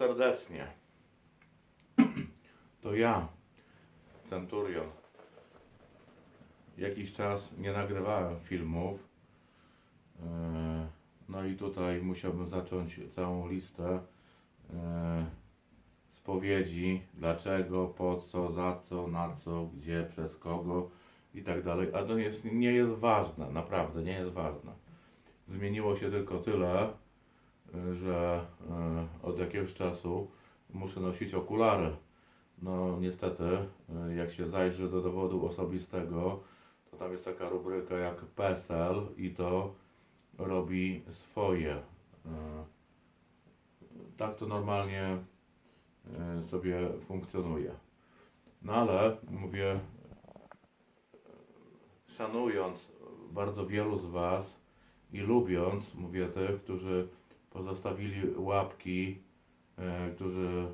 Serdecznie. To ja, Centurion. Jakiś czas nie nagrywałem filmów. E, No i tutaj musiałbym zacząć całą listę e, spowiedzi, dlaczego, po co, za co, na co, gdzie, przez kogo i tak dalej. A to jest, nie jest ważne, naprawdę nie jest ważne. Zmieniło się tylko tyle, że y, od jakiegoś czasu muszę nosić okulary. No niestety, y, jak się zajrzy do dowodu osobistego, to tam jest taka rubryka jak PESEL i to robi swoje. Y, Tak to normalnie sobie funkcjonuje. No ale mówię, szanując bardzo wielu z Was i lubiąc, mówię tych, którzy pozostawili łapki, e, którzy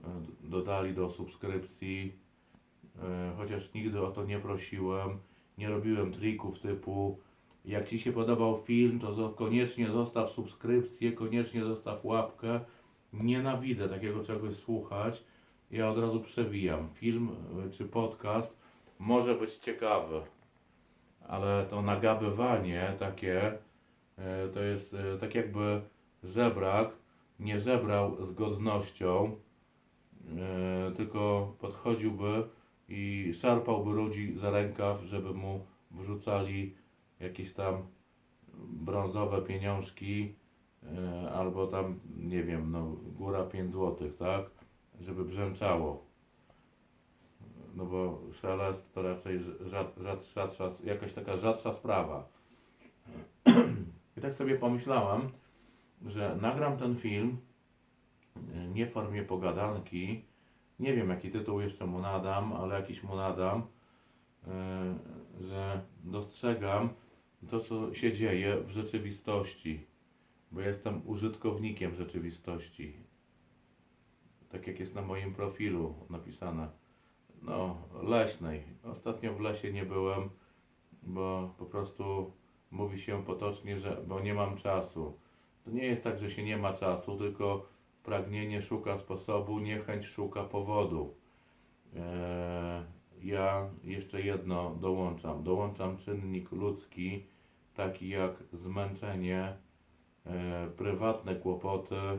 e, dodali do subskrypcji, e, chociaż nigdy o to nie prosiłem, nie robiłem trików typu jak Ci się podobał film, to koniecznie zostaw subskrypcję, koniecznie zostaw łapkę. Nienawidzę takiego czegoś słuchać. Ja od razu przewijam. Film czy podcast może być ciekawy, ale to nagabywanie takie to jest tak jakby żebrak nie żebrał z godnością, e, tylko podchodziłby i szarpałby ludzi za rękaw, żeby mu wrzucali jakieś tam brązowe pieniążki e, albo tam, nie wiem, no góra 5 złotych, tak? Żeby brzęczało. No bo szelest to raczej rzad, rzad, rzadsza, jakaś taka rzadsza sprawa. I tak sobie pomyślałam, że nagram ten film nie w formie pogadanki. Nie wiem jaki tytuł jeszcze mu nadam, ale jakiś mu nadam, e, że dostrzegam to, co się dzieje w rzeczywistości, bo jestem użytkownikiem rzeczywistości. Tak jak jest na moim profilu napisane. No, leśnej. Ostatnio w lesie nie byłem, bo po prostu mówi się potocznie, że bo nie mam czasu. To nie jest tak, że się nie ma czasu, tylko pragnienie szuka sposobu, niechęć szuka powodu. Eee, ja jeszcze jedno dołączam. Dołączam czynnik ludzki, taki jak zmęczenie, e, prywatne kłopoty, e,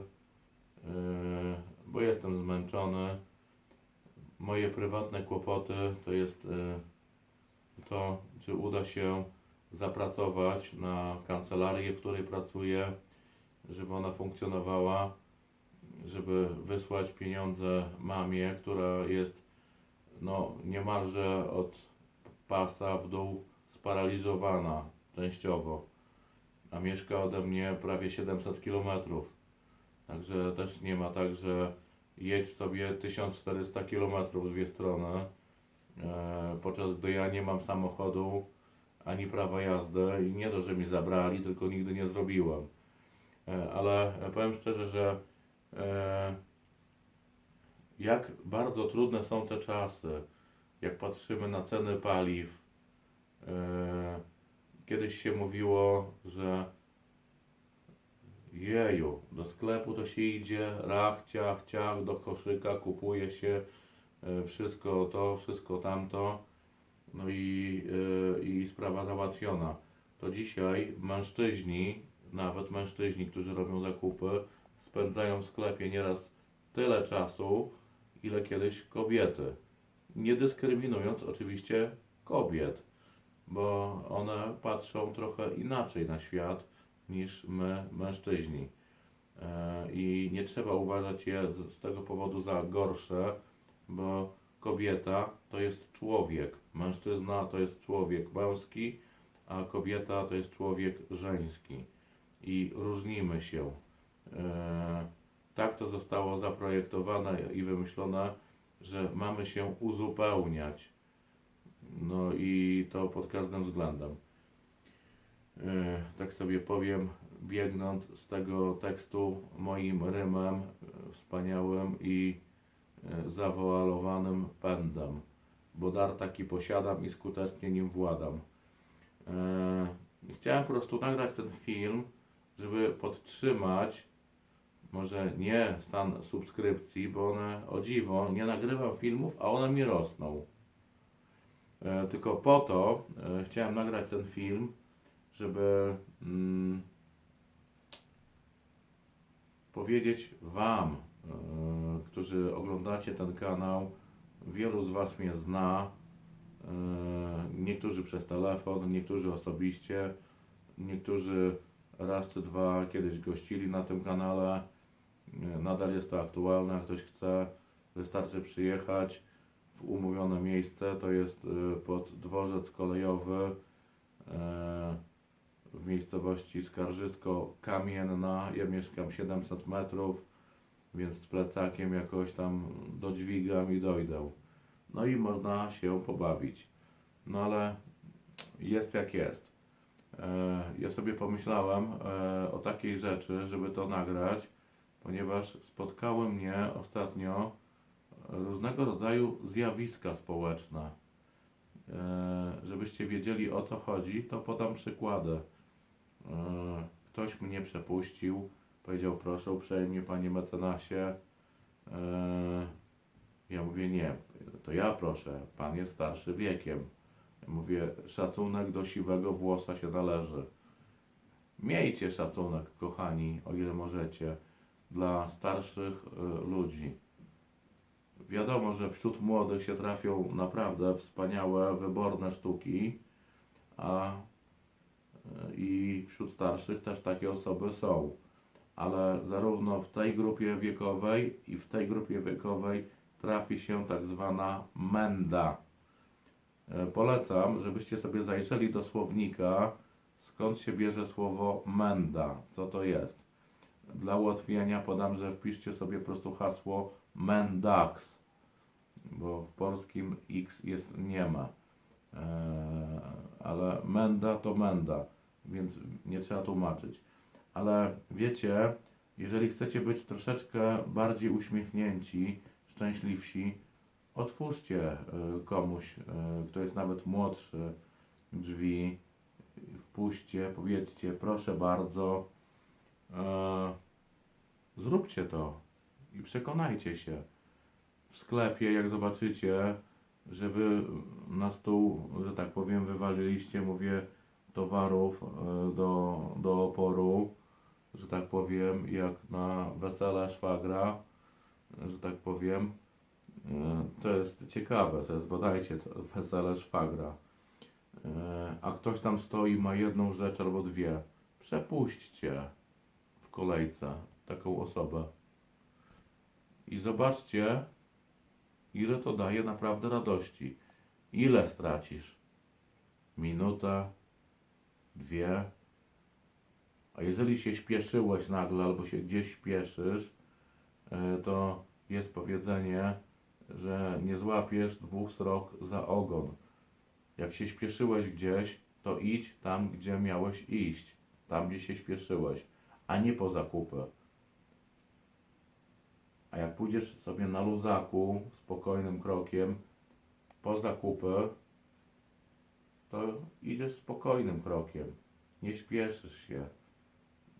bo jestem zmęczony. Moje prywatne kłopoty to jest e, to, czy uda się zapracować na kancelarię, w której pracuję, żeby ona funkcjonowała, żeby wysłać pieniądze mamie, która jest no, niemalże od pasa w dół sparaliżowana częściowo, a mieszka ode mnie prawie 700 km. Także też nie ma tak, że jedź sobie 1400 km w dwie strony, e, podczas gdy ja nie mam samochodu ani prawa jazdy i nie to, że mi zabrali, tylko nigdy nie zrobiłem. E, Ale powiem szczerze, że e, jak bardzo trudne są te czasy, jak patrzymy na ceny paliw. E, Kiedyś się mówiło, że jeju, do sklepu to się idzie, rach, ciach, ciach, do koszyka kupuje się e, wszystko to, wszystko tamto, no i, e, i sprawa załatwiona. To dzisiaj mężczyźni, nawet mężczyźni, którzy robią zakupy, spędzają w sklepie nieraz tyle czasu, ile kiedyś kobiety. Nie dyskryminując oczywiście kobiet, bo one patrzą trochę inaczej na świat niż my, mężczyźni. E, I nie trzeba uważać je z, z tego powodu za gorsze, bo kobieta to jest człowiek, mężczyzna to jest człowiek męski, a kobieta to jest człowiek żeński. I różnimy się. E, tak to zostało zaprojektowane i wymyślone, że mamy się uzupełniać. No i to pod każdym względem. E, tak sobie powiem, biegnąc z tego tekstu moim rymem, e, wspaniałym i zawoalowanym pędem, bo dar taki posiadam i skutecznie nim władam. Chciałem po prostu nagrać ten film, żeby podtrzymać może nie stan subskrypcji, bo one, o dziwo, nie nagrywam filmów, a one mi rosną. E, tylko po to e, chciałem nagrać ten film, żeby mm, powiedzieć Wam, e, którzy oglądacie ten kanał, wielu z Was mnie zna, e, niektórzy przez telefon, niektórzy osobiście, niektórzy raz czy dwa kiedyś gościli na tym kanale. Nadal jest to aktualne, jak ktoś chce, wystarczy przyjechać w umówione miejsce. To jest e, pod dworzec kolejowy e, w miejscowości Skarżysko-Kamienna. Ja mieszkam 700 metrów, więc z plecakiem jakoś tam dodźwigam i dojdę. No i można się pobawić. No ale jest jak jest. E, Ja sobie pomyślałem e, o takiej rzeczy, żeby to nagrać, ponieważ spotkały mnie ostatnio różnego rodzaju zjawiska społeczne. E, Żebyście wiedzieli o co chodzi, to podam przykłady. E, Ktoś mnie przepuścił, powiedział proszę uprzejmie panie mecenasie. E, Ja mówię nie, to ja proszę, pan jest starszy wiekiem. Mówię szacunek do siwego włosa się należy. Miejcie szacunek, kochani, o ile możecie, dla starszych y, ludzi. Wiadomo, że wśród młodych się trafią naprawdę wspaniałe, wyborne sztuki, a y, i wśród starszych też takie osoby są. Ale zarówno w tej grupie wiekowej i w tej grupie wiekowej trafi się tak zwana menda. E, Polecam, żebyście sobie zajrzeli do słownika, skąd się bierze słowo menda, co to jest. Dla ułatwienia podam, że wpiszcie sobie po prostu hasło mendax, bo w polskim x jest nie ma. E, ale menda to menda, więc nie trzeba tłumaczyć. Ale wiecie, jeżeli chcecie być troszeczkę bardziej uśmiechnięci, szczęśliwsi, otwórzcie y, komuś, y, kto jest nawet młodszy, drzwi, wpuśćcie, powiedzcie, proszę bardzo, e, zróbcie to i przekonajcie się. W sklepie, jak zobaczycie, że wy na stół, że tak powiem, wywaliliście, mówię, towarów e, do, do oporu, że tak powiem, jak na wesele szwagra, że tak powiem, E, To jest ciekawe, to jest badajcie to wesele szwagra. E, A ktoś tam stoi, ma jedną rzecz albo dwie. Przepuśćcie w kolejce taką osobę. I zobaczcie, ile to daje naprawdę radości. Ile stracisz? Minutę, dwie. A jeżeli się śpieszyłeś nagle albo się gdzieś śpieszysz, e, to jest powiedzenie, że nie złapiesz dwóch srok za ogon. Jak się śpieszyłeś gdzieś, to idź tam, gdzie miałeś iść, tam, gdzie się śpieszyłeś, a nie po zakupy. A jak pójdziesz sobie na luzaku, spokojnym krokiem, po zakupy, to idziesz spokojnym krokiem. Nie śpieszysz się,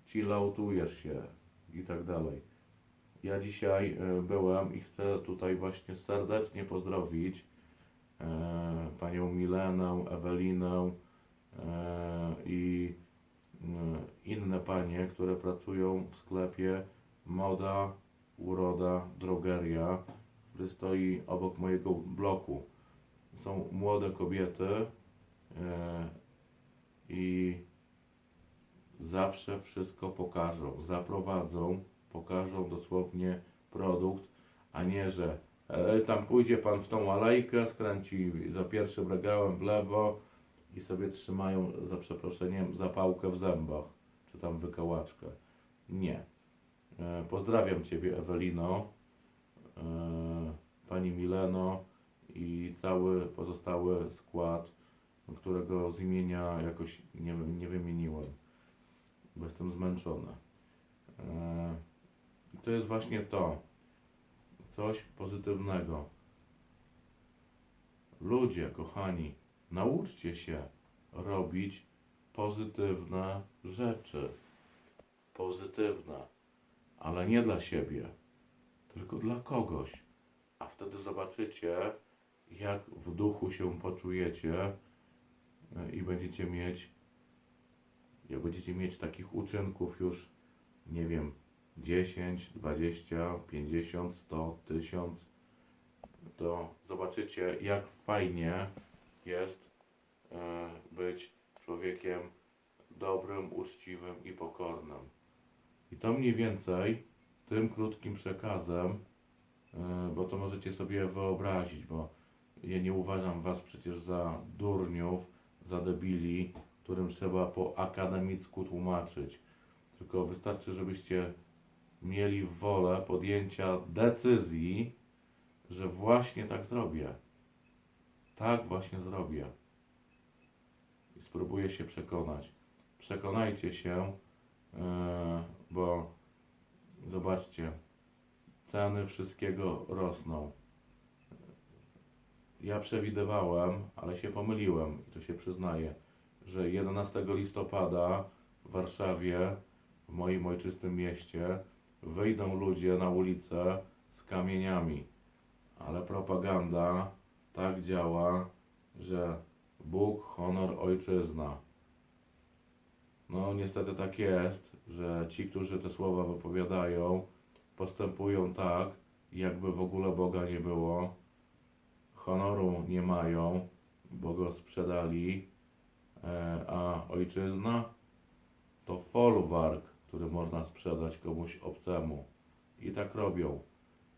chilloutujesz się i tak dalej. Ja dzisiaj e, byłem i chcę tutaj właśnie serdecznie pozdrowić e, panią Milenę, Ewelinę e, i inne panie, które pracują w sklepie Moda, Uroda, Drogeria, który stoi obok mojego bloku. Są młode kobiety i zawsze wszystko pokażą, zaprowadzą, pokażą dosłownie produkt, a nie, że e, tam pójdzie pan w tą alejkę, skręci za pierwszym regałem w lewo i sobie trzymają, za przeproszeniem, zapałkę w zębach, czy tam wykałaczkę. Nie. E, pozdrawiam Ciebie, Ewelino, e, Pani Mileno i cały pozostały skład, którego z imienia jakoś nie, nie wymieniłem, bo jestem zmęczony. E, i to jest właśnie to. Coś pozytywnego. Ludzie, kochani, nauczcie się robić pozytywne rzeczy. Pozytywne. ale nie dla siebie, tylko dla kogoś. A wtedy zobaczycie, jak w duchu się poczujecie e, i będziecie mieć, jak będziecie mieć takich uczynków już, nie wiem, 10, 20, 50, 100, 1000, to zobaczycie, jak fajnie jest e, być człowiekiem dobrym, uczciwym i pokornym. I to mniej więcej tym krótkim przekazem, e, bo to możecie sobie wyobrazić, bo ja nie uważam was przecież za durniów, za debili, którym trzeba po akademicku tłumaczyć. Tylko wystarczy, żebyście mieli wolę podjęcia decyzji, że właśnie tak zrobię. Tak właśnie zrobię. I spróbuję się przekonać. Przekonajcie się, yy, bo zobaczcie, ceny wszystkiego rosną. Ja przewidywałem, ale się pomyliłem i to się przyznaję, że 11 listopada w Warszawie, w moim ojczystym mieście, wyjdą ludzie na ulicę z kamieniami. Ale propaganda tak działa, że Bóg, honor, ojczyzna. No niestety tak jest, że ci, którzy te słowa wypowiadają, postępują tak, jakby w ogóle Boga nie było. Honoru nie mają, bo go sprzedali, e, a ojczyzna to folwark, który można sprzedać komuś obcemu. I tak robią.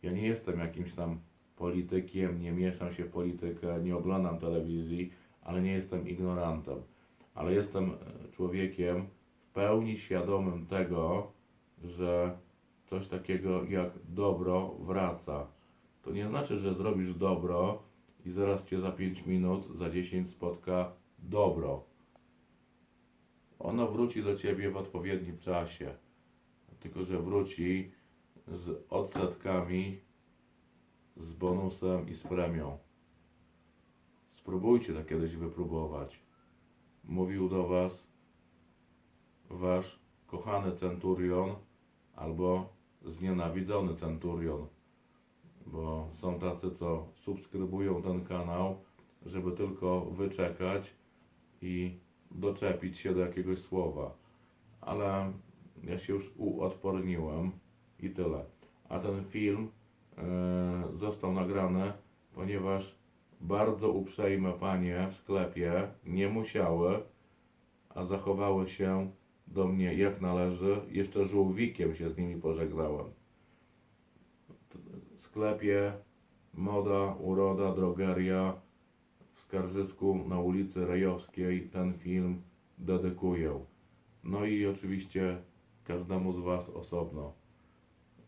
Ja nie jestem jakimś tam politykiem, nie mieszam się w politykę, nie oglądam telewizji, ale nie jestem ignorantem. Ale jestem e, człowiekiem w pełni świadomym tego, że coś takiego jak dobro wraca. To nie znaczy, że zrobisz dobro i zaraz cię za 5 minut, za 10 spotka dobro. Ono wróci do ciebie w odpowiednim czasie. Tylko, że wróci z odsetkami, z bonusem i z premią. Spróbujcie to kiedyś wypróbować. Mówił do Was Wasz kochany centurion albo znienawidzony centurion, bo są tacy, co subskrybują ten kanał, żeby tylko wyczekać i doczepić się do jakiegoś słowa. Ale ja się już uodporniłem i tyle. A ten film e, został nagrany, ponieważ bardzo uprzejme panie w sklepie nie musiały, a zachowały się do mnie jak należy. Jeszcze żółwikiem się z nimi pożegnałem. W sklepie Moda, Uroda, Drogeria Skarżysku na ulicy Rejowskiej ten film dedykuję. No i oczywiście każdemu z Was osobno.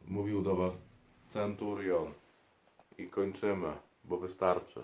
Mówił do Was Centurion i kończymy, bo wystarczy.